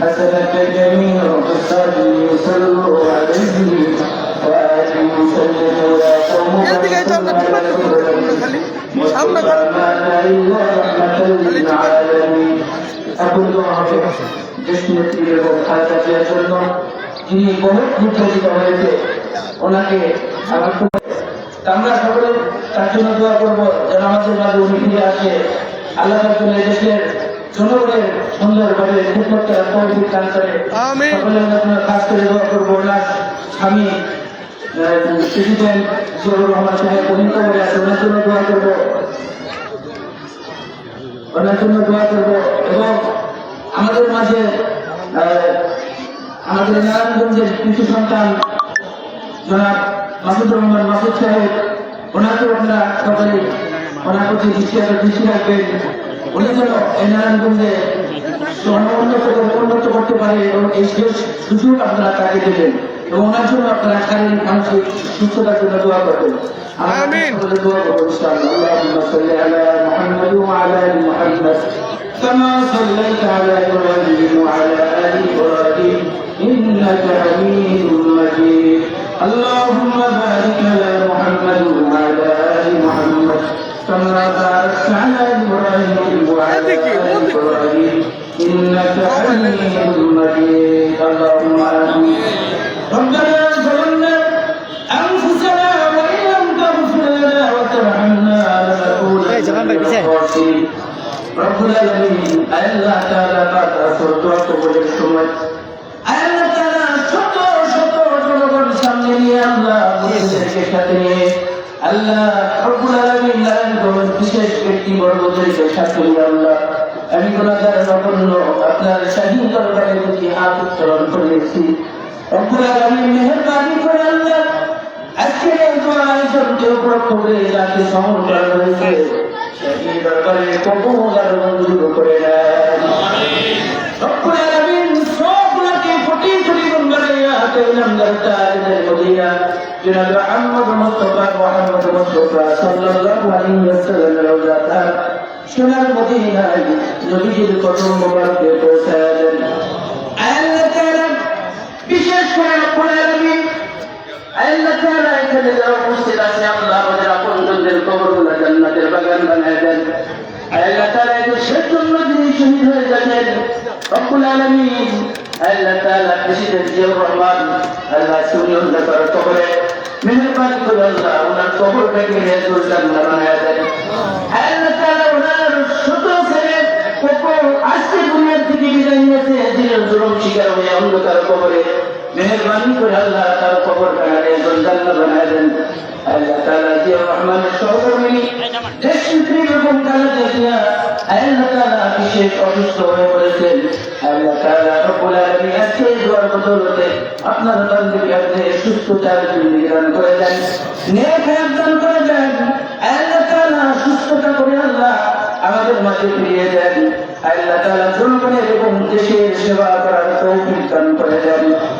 حسنت جميع خصاله صلوا عليه وآله وسلموا يا قوم এদিকে এই তো আমরা যিনি বহুত নির্যাতিত হয়েছে ওনাকে আমার আমরা সকলে তার জন্য দোয়া করব যেন আমাদের মাঝে উনি ফিরে আসে। আল্লাহ রাবুল দেশের জনগণের সুন্দরভাবে খুদমতকে তৌফিক দান করে সকলে আপনার কাজ করে দোয়া করব ওনার স্বামী প্রেসিডেন্ট জিয়াউর রহমান সাহেব উনি কবরে আছে ওনার জন্য দোয়া করব। ওনার জন্য দোয়া করব। এবং আমাদের মাঝে আমাদের নারায়ণগঞ্জের কিছু সন্তান জনাব মাসুদ রহমান মাসুদ সাহেব ওনাকে আপনারা সকলে ওনার প্রতি দৃষ্টি দৃষ্টি রাখবেন উনি যেন এই নারায়ণগঞ্জে উন্নত উন্নত করতে পারে এবং এই শেষ সুযোগ আপনারা তাকে দেবেন এবং ওনার জন্য আপনারা শারীরিক মানসিক সুস্থতার জন্য দোয়া করবেন আমরা আমিন। সকলে দোয়া করবো ইনশাআল্লাহ আল্লাহুম্মা সাল্লি আলা মুহাম্মাদ ওয়া আলা আলি মুহাম্মাদ كما صليت على ابراهيم وعلى ال ابراهيم انك حميد مجيد اللهم بارك على محمد وعلى ال محمد كما باركت على ابراهيم وعلى ال ابراهيم انك حميد مجيد اللهم امين ربنا ظلمنا انفسنا وان لم تغفر لنا وترحمنا এই, জামান ভাই, لنكونن من পিছে। الخاسرين রব্বুল আলামিন আল্লাহ তাআলা পাক আসর দোয়া কবুলের সময় আল্লাহ তাআলা ছোট ছোট জনগণ সামনে নিয়ে আল্লাহ মুসলিমদেরকে সাথে নিয়ে আল্লাহ রব্বুল আলামিন নারায়ণগঞ্জ বিশেষ ব্যক্তি বর্গদেরকে সাথে নিয়ে আল্লাহ আমি গুণাগার নগণ্য আপনার স্বাধীন দরবারের প্রতি হাত উত্তোলন করেছি রব্বুল আলামিন মেহেরবানি করে আল্লাহ আজকের এই দোয়া আয়োজনকে উপলক্ষ করে যাকে সমন করা হয়েছে সেই দরবারে কবুল আর মঞ্জুর মুস্তাফা সাল্লাল্লাহু আলাইহি ওয়াসাল্লাম রওজাতা সোনার মদিনায় নবীজির কদম মোবারকে পৌঁছায় দেন। আল্লাহ তাআলা বিশেষ করে রব্বুল আলামিন আল্লাহ তাআলা এখানে জিয়াউর রহমান, আল্লাহ সুনিয়ুল্লাহ তার কবরে। মেহেরবানি করে আল্লাহ, ওনার কবরটাকে হেজুর জান্নাত বানায় দেন। আল্লাহ তাআলা ওনার ছোট ছেলে কোকো আজকে দুনিয়ার থেকে বিদায় নিয়েছে দিনের জুলুম শিকার হয়ে অন্ধকার কবরে মেহরবানি করে আল্লাহ তার কবর কানারে জান্নাত বানায় দেন। আল্লাহ তাআলা জিয়া রহমানের সহকর্মী দিয়া আল্লাহ বিশেষ অসুস্থ হয়ে পড়েছেন। আল্লাহ দেশের সেবা করার করে দেন।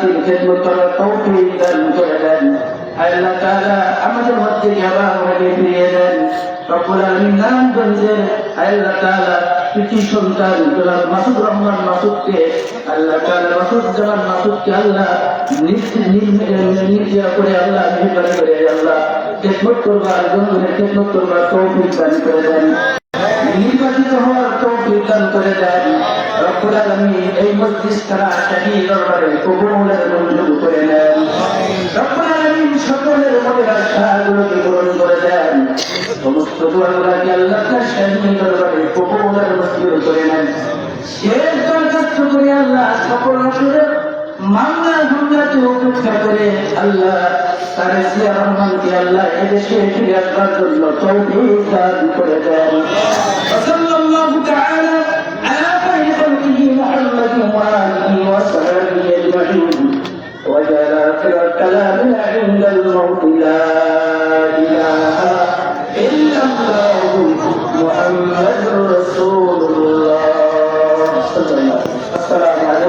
জাতির খেদমত করার তৌফিক দান করে দেন। আল্লাহ তাআলা আমাদের মধ্যে আবার আমাকে ফিরিয়ে দেন। রব্বুল আলামিন নারায়ণগঞ্জের আল্লাহ তাআলা কৃতি সন্তান জনাব মাসুদ রহমান মাসুদকে, আল্লাহ তাআলা মাসুদ জামান মাসুদকে আল্লাহ নির্মিয়া করে আল্লাহ মেহরবানি করে আল্লাহ খেদমত করবার জনগণের খেদমত করবার তৌফিক দান করে দেন। নির্বাচিত হওয়ার তৌফিক দান করে দেন। রব্বুল আলামিন এই মজলিস তারা শাহী দরবারে কবুলের মঞ্জুর করে নেন রব্বুল আলামিন আল্লাহ এদেশে ফিরে আসবার জন্য করে দেন। ولا